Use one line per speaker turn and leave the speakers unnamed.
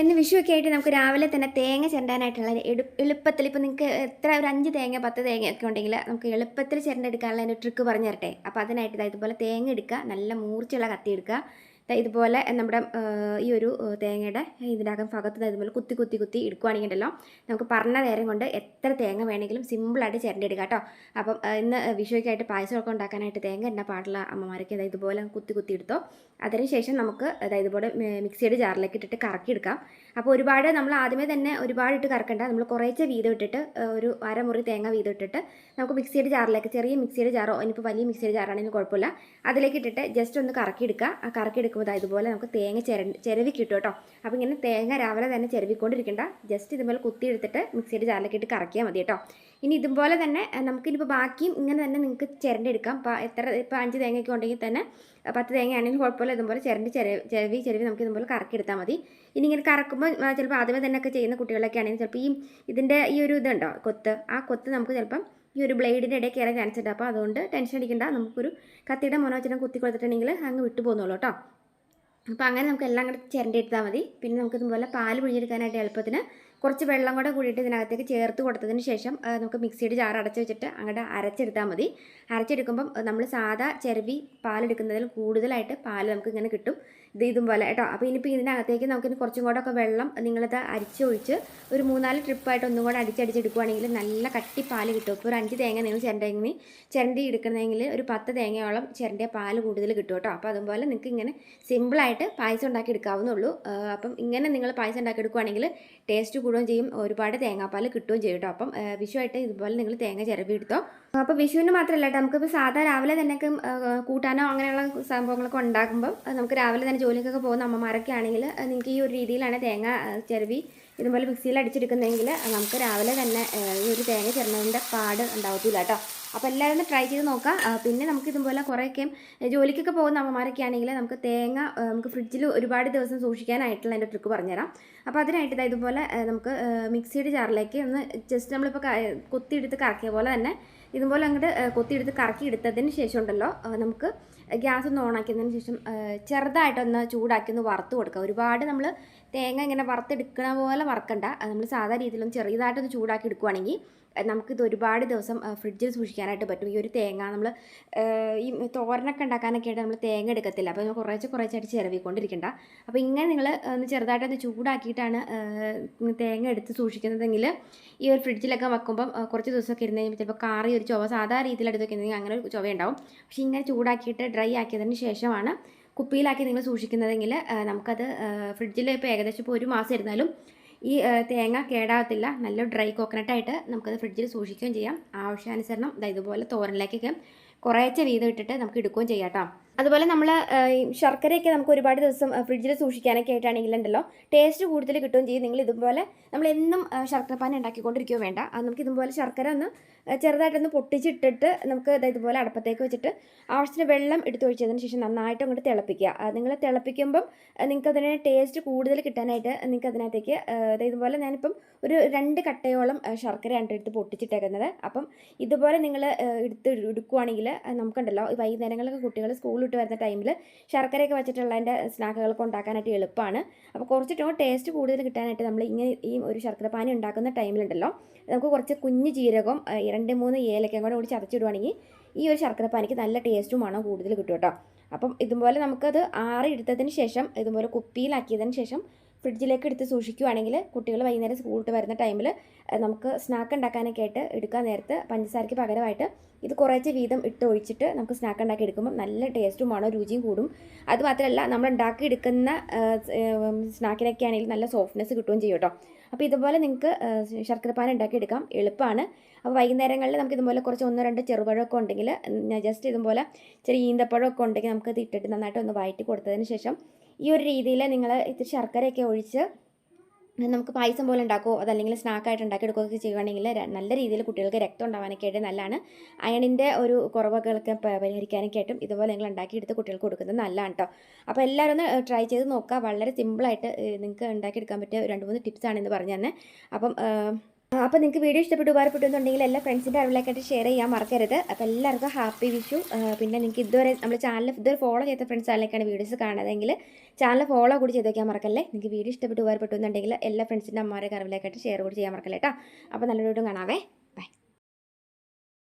ഇന്ന് വിഷുവൊക്കെ ആയിട്ട് നമുക്ക് രാവിലെ തന്നെ തേങ്ങ ചിരണ്ടാനായിട്ടുള്ള എടു എളുപ്പത്തിൽ ഇപ്പോൾ നിങ്ങൾക്ക് എത്ര ഒരു അഞ്ച് തേങ്ങ പത്ത് തേങ്ങ ഒക്കെ ഉണ്ടെങ്കിൽ നമുക്ക് എളുപ്പത്തിൽ ചിരണ്ടെടുക്കാനുള്ള ഒരു ട്രിക്ക് പറഞ്ഞു തരട്ടെ. അപ്പോൾ അതിനായിട്ട് ഇതായതുപോലെ തേങ്ങ എടുക്കുക. നല്ല മൂർച്ചയുള്ള കത്തി എടുക്കുക. ഇതുപോലെ നമ്മുടെ ഈ ഒരു തേങ്ങയുടെ ഇതിനകം ഭാഗത്ത് ഇതുപോലെ കുത്തി കുത്തി കുത്തി എടുക്കുവാണെങ്കിൽ ഉണ്ടല്ലോ നമുക്ക് പറഞ്ഞ നേരം കൊണ്ട് എത്ര തേങ്ങ വേണമെങ്കിലും സിമ്പിളായിട്ട് ചിരണ്ടെടുക്കുക കേട്ടോ. അപ്പം ഇന്ന് വിഷുവൊക്കെയായിട്ട് പായസമൊക്കെ ഉണ്ടാക്കാനായിട്ട് തേങ്ങ എന്നാ പാടുള്ള അമ്മമാരൊക്കെ അതായത് ഇതുപോലെ കുത്തി കുത്തി എടുത്തോ. അതിനുശേഷം നമുക്ക് അതായത് ഇതുപോലെ മിക്സിയുടെ ജാറിലേക്ക് ഇട്ടിട്ട് കറക്കിയെടുക്കാം. അപ്പോൾ ഒരുപാട് നമ്മൾ ആദ്യമേ തന്നെ ഒരുപാട് ഇട്ട് കറക്കണ്ട. നമ്മൾ കുറേച്ചെ വീതം ഇട്ടിട്ട് ഒരു അരമുറി തേങ്ങ വീതം ഇട്ടിട്ട് നമുക്ക് മിക്സിയുടെ ജാറിലേക്ക് ചെറിയ മിക്സിയുടെ ജാറോ ഇനിയിപ്പോൾ വലിയ മിക്സിയുടെ ജാറാണെങ്കിലും കുഴപ്പമില്ല. അതിലേക്ക് ഇട്ടിട്ട് ജസ്റ്റ് ഒന്ന് കറക്കിയെടുക്കുക. ആ കറക്കിയെടുക്കുമ്പോൾ ദാ ഇതുപോലെ നമുക്ക് തേങ്ങ ചിര ചിരവി കിട്ടും കേട്ടോ. അപ്പോൾ ഇങ്ങനെ തേങ്ങ രാവിലെ തന്നെ ചിരവിക്കൊണ്ടിരിക്കണ്ട. ജസ്റ്റ് ഇതുപോലെ കുത്തി എടുത്തിട്ട് മിക്സിയുടെ ജാറിലേക്ക് ഇട്ട് കറക്കിയാൽ മതി കേട്ടോ. ഇനി ഇതുപോലെ തന്നെ നമുക്കിനിപ്പോൾ ബാക്കിയും ഇങ്ങനെ തന്നെ നിങ്ങൾക്ക് ചിരണ്ടെടുക്കാം ഇപ്പോൾ എത്ര ഇപ്പോൾ അഞ്ച് തേങ്ങയൊക്കെ ഉണ്ടെങ്കിൽ തന്നെ പത്ത് തേങ്ങ തേങ്ങയാണെങ്കിലും കുഴപ്പമില്ല. ഇതുപോലെ ചിരണ്ടി ചിരവി ചിരവി നമുക്ക് ഇതുപോലെ കറക്കിയെടുത്താൽ മതി. ഇനി ഇങ്ങനെ കറക്കുമ്പോൾ ചിലപ്പോൾ ആദ്യമേ തന്നെ ഒക്കെ ചെയ്യുന്ന കുട്ടികളൊക്കെ ആണെങ്കിൽ ചിലപ്പോൾ ഈ ഇതിന്റെ ഈ ഒരു ഇതുണ്ടോ കൊത്ത്. ആ കൊത്ത് നമുക്ക് ചിലപ്പം ഈ ഒരു ബ്ലേഡിന്റെ ഇടയിൽ കയറാൻ ചാൻസ് ഉണ്ട്. അപ്പോൾ അതുകൊണ്ട് ടെൻഷൻ അടിക്കേണ്ട. നമുക്കൊരു കത്തിയുടെ മോനോചനം കുത്തി കൊടുത്തിട്ടുണ്ടെങ്കിൽ അങ്ങ് വിട്ടു പോകുന്നുള്ളൂ കേട്ടോ. അപ്പോൾ അങ്ങനെ നമുക്ക് എല്ലാം കൂടെ ചിരണ്ടി എടുത്താൽ മതി. പിന്നെ നമുക്ക് ഇതുപോലെ പാൽ പിഴിഞ്ഞെടുക്കാനായിട്ട് എളുപ്പത്തിന് കുറച്ച് വെള്ളം കൂടെ കൂടിയിട്ട് ഇതിനകത്തേക്ക് ചേർത്ത് കൊടുത്തതിന് ശേഷം നമുക്ക് മിക്സിയുടെ ജാർ അടച്ച് വെച്ചിട്ട് അങ്ങോട്ട് അരച്ചെടുത്താൽ മതി. അരച്ചെടുക്കുമ്പം നമ്മൾ സാധാ ചെരവി പാലെടുക്കുന്നതിൽ കൂടുതലായിട്ട് പാൽ നമുക്ക് ഇങ്ങനെ കിട്ടും. ഇത് ഇതും പോലെ കേട്ടോ. അപ്പോൾ ഇനിയിപ്പോൾ ഇതിനകത്തേക്ക് നമുക്ക് ഇനി കുറച്ചും കൂടെ ഒക്കെ വെള്ളം നിങ്ങളത് അരിച്ചൊഴിച്ച് ഒരു മൂന്നാൽ ട്രിപ്പായിട്ട് ഒന്നും കൂടെ അടിച്ചടിച്ചെടുക്കുവാണെങ്കിൽ നല്ല കട്ടി പാൽ കിട്ടും. ഇപ്പോൾ ഒരു അഞ്ച് തേങ്ങ നിങ്ങൾ ചിരണ്ടെങ്കിൽ ചിരണ്ടി എടുക്കണമെങ്കിൽ ഒരു പത്ത് തേങ്ങയോളം ചിരണ്ടിയ പാൽ കൂടുതൽ കിട്ടും കേട്ടോ. അപ്പോൾ അതുപോലെ നിങ്ങൾക്ക് ഇങ്ങനെ സിമ്പിളായിട്ട് പായസം ഉണ്ടാക്കി എടുക്കാവുന്നുള്ളൂ അപ്പം ഇങ്ങനെ നിങ്ങൾ പായസം ഉണ്ടാക്കി എടുക്കുവാണെങ്കിൽ ടേസ്റ്റ് കൂടുകയും ചെയ്യും. ഒരുപാട് തേങ്ങാപ്പാൽ കിട്ടുകയും ചെയ്യും കേട്ടോ അപ്പം വിഷുവായിട്ട് ഇതുപോലെ നിങ്ങൾ തേങ്ങ ചിരവി എടുത്തോ അപ്പോൾ വിഷുവിന് മാത്രമല്ല കേട്ടോ നമുക്കിപ്പോൾ സാധാ രാവിലെ തന്നെ കൂട്ടാനോ അങ്ങനെയുള്ള സംഭവങ്ങളൊക്കെ ഉണ്ടാക്കുമ്പോൾ നമുക്ക് രാവിലെ തന്നെ ജോലിക്കൊക്കെ പോകുന്ന അമ്മമാരൊക്കെ ആണെങ്കിൽ നിങ്ങൾക്ക് ഈ ഒരു രീതിയിലാണ് തേങ്ങ ചിരവി ഇതുപോലെ മിക്സിയിൽ അടിച്ചെടുക്കുന്നതെങ്കിൽ നമുക്ക് രാവിലെ തന്നെ ഈ ഒരു തേങ്ങ ചിരണ്ടതിന്റെ പാട് ഉണ്ടാവത്തില്ല കേട്ടോ അപ്പോൾ എല്ലാവരും ഒന്ന് ട്രൈ ചെയ്ത് നോക്കാം. പിന്നെ നമുക്ക് ഇതുപോലെ കുറേയൊക്കെ ജോലിക്കൊക്കെ പോകുന്ന അമ്മമാരൊക്കെ ആണെങ്കിൽ നമുക്ക് തേങ്ങ നമുക്ക് ഫ്രിഡ്ജിൽ ഒരുപാട് ദിവസം സൂക്ഷിക്കാനായിട്ടുള്ള എന്റെ ട്രിക്ക് പറഞ്ഞുതരാം. അപ്പോൾ അതിനായിട്ട് ഇതാ ഇതുപോലെ നമുക്ക് മിക്സിയുടെ ജാറിലേക്ക് ഒന്ന് ജസ്റ്റ് നമ്മളിപ്പോൾ കുത്തിയെടുത്ത് കറക്കിയ പോലെ തന്നെ ഇതുപോലെ അങ്ങോട്ട് കൊത്തിയെടുത്ത് കറക്കി എടുത്തതിന് ശേഷം ഉണ്ടല്ലോ നമുക്ക് ഗ്യാസ് ഒന്ന് ഓണാക്കിയതിന് ശേഷം ചെറുതായിട്ടൊന്ന് ചൂടാക്കി ഒന്ന് വറുത്ത് കൊടുക്കുക ഒരുപാട് നമ്മൾ തേങ്ങ ഇങ്ങനെ വറുത്തെടുക്കണ പോലെ വറക്കണ്ട. നമ്മൾ സാധാ രീതിയിലൊന്ന് ചെറിയതായിട്ടൊന്ന് ചൂടാക്കി എടുക്കുവാണെങ്കിൽ ആ, നമുക്കിത് ഒരുപാട് ദിവസം ഫ്രിഡ്ജിൽ സൂക്ഷിക്കാനായിട്ട് പറ്റും. ഈ ഒരു തേങ്ങ നമ്മൾ ഈ തോരനൊക്കെ ഉണ്ടാക്കാനൊക്കെ ആയിട്ട് നമ്മൾ തേങ്ങ എടുക്കത്തില്ല. അപ്പോൾ നമ്മൾ കുറേശ്ശെ കുറേശ്ശായിട്ട് ചിരവിക്കൊണ്ടിരിക്കണ്ട. അപ്പോൾ ഇങ്ങനെ നിങ്ങൾ ഒന്ന് ചെറുതായിട്ടൊന്ന് ചൂടാക്കിയിട്ടാണ് തേങ്ങ എടുത്ത് സൂക്ഷിക്കുന്നതെങ്കിൽ ഈ ഒരു ഫ്രിഡ്ജിലൊക്കെ വെക്കുമ്പം കുറച്ച് ദിവസമൊക്കെ ഇരുന്ന് കഴിയുമ്പോൾ ചിലപ്പോൾ കാറി ഒരു ചുവ സാധാ രീതിയിൽ എടുത്ത് വെക്കുന്നെങ്കിൽ അങ്ങനെ ഒരു ചുവ ഉണ്ടാവും പക്ഷേ ഇങ്ങനെ ചൂടാക്കിയിട്ട് ഡ്രൈ ആക്കിയതിന് ശേഷമാണ് കുപ്പിയിലാക്കി നിങ്ങൾ സൂക്ഷിക്കുന്നതെങ്കിൽ നമുക്കത് ഫ്രിഡ്ജിൽ ഇപ്പോൾ ഏകദേശം ഇപ്പോൾ ഒരു മാസം ഇരുന്നാലും ഈ തേങ്ങ കേടാകത്തില്ല നല്ല ഡ്രൈ കോക്കനട്ടായിട്ട് നമുക്കത് ഫ്രിഡ്ജിൽ സൂക്ഷിക്കുകയും ചെയ്യാം. ആവശ്യാനുസരണം ഇതുപോലെ തോരനിലേക്കൊക്കെ കുറേശ്ശെ വീതം ഇട്ടിട്ട് നമുക്ക് എടുക്കുകയും ചെയ്യാം കേട്ടോ. അതുപോലെ നമ്മൾ ശർക്കരയൊക്കെ നമുക്ക് ഒരുപാട് ദിവസം ഫ്രിഡ്ജിൽ സൂക്ഷിക്കാനൊക്കെ ആയിട്ടാണെങ്കിൽ ഉണ്ടല്ലോ ടേസ്റ്റ് കൂടുതൽ കിട്ടുകയും ചെയ്യും. നിങ്ങൾ ഇതുപോലെ നമ്മൾ എന്നും ശർക്കരപ്പാന ഉണ്ടാക്കിക്കൊണ്ടിരിക്കുകയോ വേണ്ട. അത് നമുക്ക് ഇതുപോലെ ശർക്കര ഒന്ന് ചെറുതായിട്ടൊന്ന് പൊട്ടിച്ചിട്ടിട്ട് നമുക്ക് ഇതുപോലെ അടുപ്പത്തേക്ക് വെച്ചിട്ട് ആവശ്യത്തിന് വെള്ളം എടുത്തു ഒഴിച്ചതിന് ശേഷം നന്നായിട്ട് അങ്ങോട്ട് തിളപ്പിക്കുക. നിങ്ങൾ തിളപ്പിക്കുമ്പം നിങ്ങൾക്ക് അതിന് ടേസ്റ്റ് കൂടുതൽ കിട്ടാനായിട്ട് നിങ്ങൾക്ക് അതിനകത്തേക്ക് ഇതുപോലെ ഞാനിപ്പം ഒരു രണ്ട് കട്ടയോളം ശർക്കര ശർക്കരയാണ് എടുത്ത് പൊട്ടിച്ചിട്ടേക്കുന്നത്. അപ്പം ഇതുപോലെ നിങ്ങൾ എടുത്ത് എടുക്കുവാണെങ്കിൽ നമുക്കുണ്ടല്ലോ വൈകുന്നേരങ്ങളിലൊക്കെ കുട്ടികൾ സ്കൂൾ വിട്ട് വരുന്ന ടൈമിൽ ശർക്കരയൊക്കെ വെച്ചിട്ടുള്ള അതിന്റെ സ്നാക്കുകളൊക്കെ ഉണ്ടാക്കാനായിട്ട് എളുപ്പമാണ് അപ്പോൾ കുറച്ചിട്ടും ടേസ്റ്റ് കൂടുതൽ കിട്ടാനായിട്ട് നമ്മൾ ഇങ്ങനെ ഈ ഒരു ശർക്കര പാനി ഉണ്ടാക്കുന്ന ടൈമിലുണ്ടല്ലോ നമുക്ക് കുറച്ച് കുഞ്ഞ് ജീരകം രണ്ട് മൂന്ന് ഏലക്കയും കൂടെ കൂടി ചതച്ചിടുവാണെങ്കിൽ ഈ ഒരു ശർക്കര പാനിക്ക് നല്ല ടേസ്റ്റും മണം കൂടുതൽ കിട്ടും കേട്ടോ. അപ്പം ഇതുപോലെ നമുക്കത് ആറി എടുത്തതിന് ശേഷം ഇതുപോലെ കുപ്പിയിലാക്കിയതിന് ശേഷം ഫ്രിഡ്ജിലേക്ക് എടുത്ത് സൂക്ഷിക്കുവാണെങ്കിൽ കുട്ടികൾ വൈകുന്നേരം സ്കൂൾ വിട്ട് വരുന്ന ടൈമിൽ നമുക്ക് സ്നാക്ക് ഉണ്ടാക്കാനൊക്കെ ആയിട്ട് എടുക്കാൻ നേരത്ത് പഞ്ചസാരയ്ക്ക് പകരമായിട്ട് ഇത് കുറേശ്ശെ വീതം ഇട്ട് ഒഴിച്ചിട്ട് നമുക്ക് സ്നാക്ക് ഉണ്ടാക്കി എടുക്കുമ്പോൾ നല്ല ടേസ്റ്റും മണോ രുചിയും കൂടും. അതുമാത്രമല്ല നമ്മൾ ഉണ്ടാക്കി എടുക്കുന്ന സ്നാക്കിനൊക്കെ ആണെങ്കിൽ നല്ല സോഫ്റ്റ്നെസ് കിട്ടുകയും ചെയ്യും കേട്ടോ. അപ്പോൾ ഇതുപോലെ നിങ്ങൾക്ക് ശർക്കരപ്പാൻ ഉണ്ടാക്കി എടുക്കാം. എളുപ്പമാണ്. അപ്പോൾ വൈകുന്നേരങ്ങളിൽ നമുക്ക് ഇതുപോലെ കുറച്ച് ഒന്നോ രണ്ടോ ചെറുപഴമൊക്കെ ഉണ്ടെങ്കിൽ ജസ്റ്റ് ഇതുപോലെ ചെറിയ ഈന്തപ്പഴമൊക്കെ ഉണ്ടെങ്കിൽ നമുക്ക് ഇത് ഇട്ടിട്ട് നന്നായിട്ട് ഒന്ന് വഴറ്റി കൊടുത്തതിന് ശേഷം ഈ ഒരു രീതിയിൽ നിങ്ങൾ ഇത്തിരി ശർക്കരയൊക്കെ ഒഴിച്ച് നമുക്ക് പായസം പോലെ ഉണ്ടാക്കുമോ അതല്ലെങ്കിൽ സ്നാക്കായിട്ട് ഉണ്ടാക്കിയെടുക്കുകയൊക്കെ ചെയ്യുകയാണെങ്കിൽ നല്ല രീതിയിൽ കുട്ടികൾക്ക് രക്തം ഉണ്ടാവാനൊക്കെ ആയിട്ട് നല്ലതാണ്. അയണിന്റെ ഒരു കുറവുകളൊക്കെ പരിഹരിക്കാനൊക്കെ ആയിട്ടും ഇതുപോലെ നിങ്ങൾ ഉണ്ടാക്കിയെടുത്ത് കുട്ടികൾക്ക് കൊടുക്കുന്നത് നല്ലതാണ് കേട്ടോ അപ്പോൾ എല്ലാവരും ഒന്ന് ട്രൈ ചെയ്ത് നോക്കുക. വളരെ സിമ്പിളായിട്ട് നിങ്ങൾക്ക് ഉണ്ടാക്കിയെടുക്കാൻ പറ്റിയ രണ്ട് മൂന്ന് ടിപ്സാണ് ഇന്ന് പറഞ്ഞു തന്നെ അപ്പം അപ്പോൾ നിങ്ങൾക്ക് വീഡിയോ ഇഷ്ടപ്പെട്ട് ഉപകാരപ്പെട്ടു എന്നുണ്ടെങ്കിൽ എല്ലാ ഫ്രണ്ട്സിന്റെ അറിവിലേക്കായിട്ട് ഷെയർ ചെയ്യാൻ മറക്കരുത്. അപ്പോൾ എല്ലാവർക്കും ഹാപ്പി വിഷു. പിന്നെ നിങ്ങൾക്ക് ഇതുവരെ നമ്മൾ ചാനൽ ഇതുവരെ ഫോളോ ചെയ്ത ഫ്രണ്ട്സ് ആളിലേക്കാണ് വീഡിയോസ് കാണുന്നതെങ്കിൽ ചാനൽ ഫോളോ കൂടി ചെയ്ത് വയ്ക്കാൻ മറക്കല്ലേ? നിങ്ങൾക്ക് വീഡിയോ ഇഷ്ടപ്പെട്ട് ഉപകാരപ്പെട്ടു എന്നുണ്ടെങ്കിൽ എല്ലാ ഫ്രണ്ട്സിന്റെ അമ്മമാരെ അറിവിലേക്കായിട്ട് ഷെയർ കൂടി ചെയ്യാൻ മറക്കല്ലേ കേട്ടോ അപ്പോൾ നല്ലൊരു വീഡിയോ കാണാവേ.